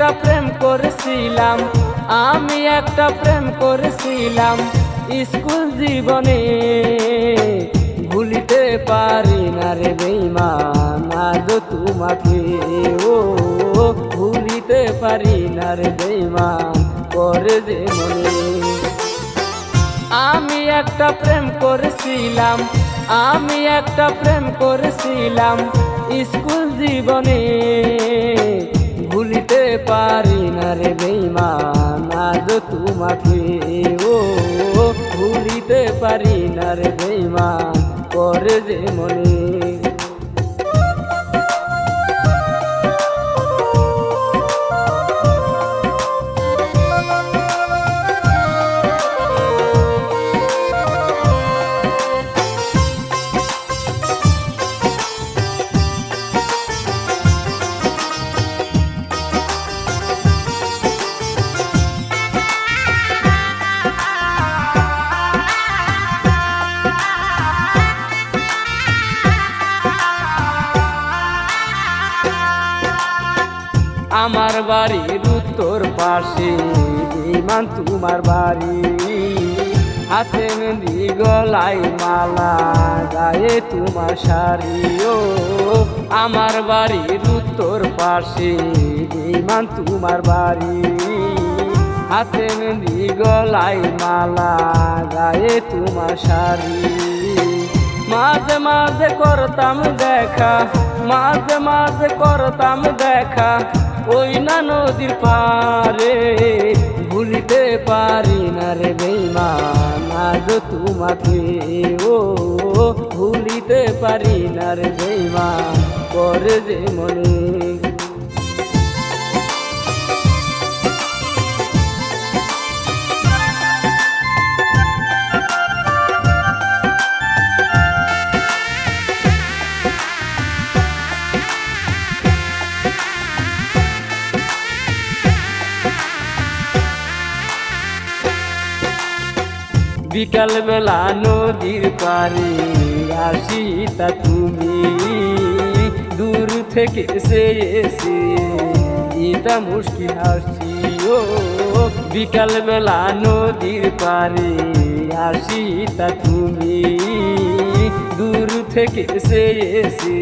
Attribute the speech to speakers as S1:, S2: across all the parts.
S1: একটা প্রেম করেছিলাম, আমি একটা প্রেম করেছিলাম স্কুল জীবনে। ভুলিতে পারি না রে বেইমান আজ তোমাকে, ও, ভুলিতে পারি না রে বেইমান, করে যে মনে। আমি একটা প্রেম করেছিলাম, আমি একটা প্রেম করেছিলাম স্কুল জীবনে। ভুলিতে পারি না রে বেইমান আজ তোমাকে ও ভুলিতে পারি না রে বেইমান করে যে মনে আমার বাড়ির উত্তর পাশে বিমান তোমার বাড়ি। হাতে মেহেন্দি গলায় মালা, গায়ে তোমার শাড়ি। ও, আমার বাড়ির উত্তর পাশে বিমান তোমার বাড়ি। হাতে মেহেন্দি গলায় মালা, গায়ে তোমার শাড়ি। মাঝে মাঝে করতাম দেখা, মাঝে মাঝে করতাম দেখা ওই না নদীর পারে, ভুলিতে পারি না রে বেইমান আজ তোমাকে, ও, ভুলিতে পারি না রে বেইমান করে যে মনে বিকাল বেলা নদীর পারে আসি তা তুমি। দূর থেকে সে এসে এটা মুশকিল হাসি, ও বিকাল বেলা নদীর পারে আসি তা তুমি। দূর থেকে সে এসে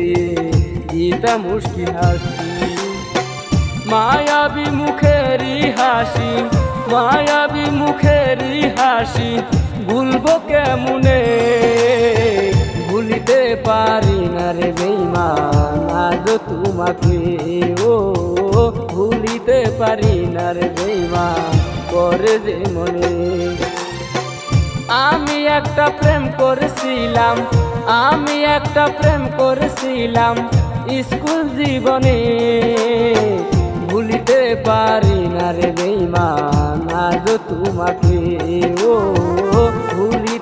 S1: এটা মুশকিল হাসি। মায়াবী মুখেরই হাসি, মায়াবী মুখেরই হাসি ভুলবো কেমনে? ভুলিতে পারি না রে বেইমান আজ তোমাকে। ও, ভুলিতে পারি না রে বেইমান করে যে মনে। আমি একটা প্রেম করেছিলাম, আমি একটা প্রেম করেছিলাম স্কুল জীবনে। ভুলিতে পারি না রে বেইমান আজ তোমাকে।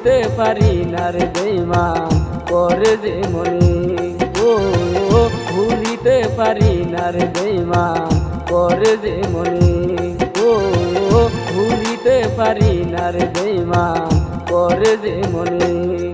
S1: ভুলিতে পারি না রে দেমা করে যে মনে। ও ভুলিতে পারি না রে দেমা করে যে মনে। ও ভুলিতে পারি না রে দেমা করে যে মনে।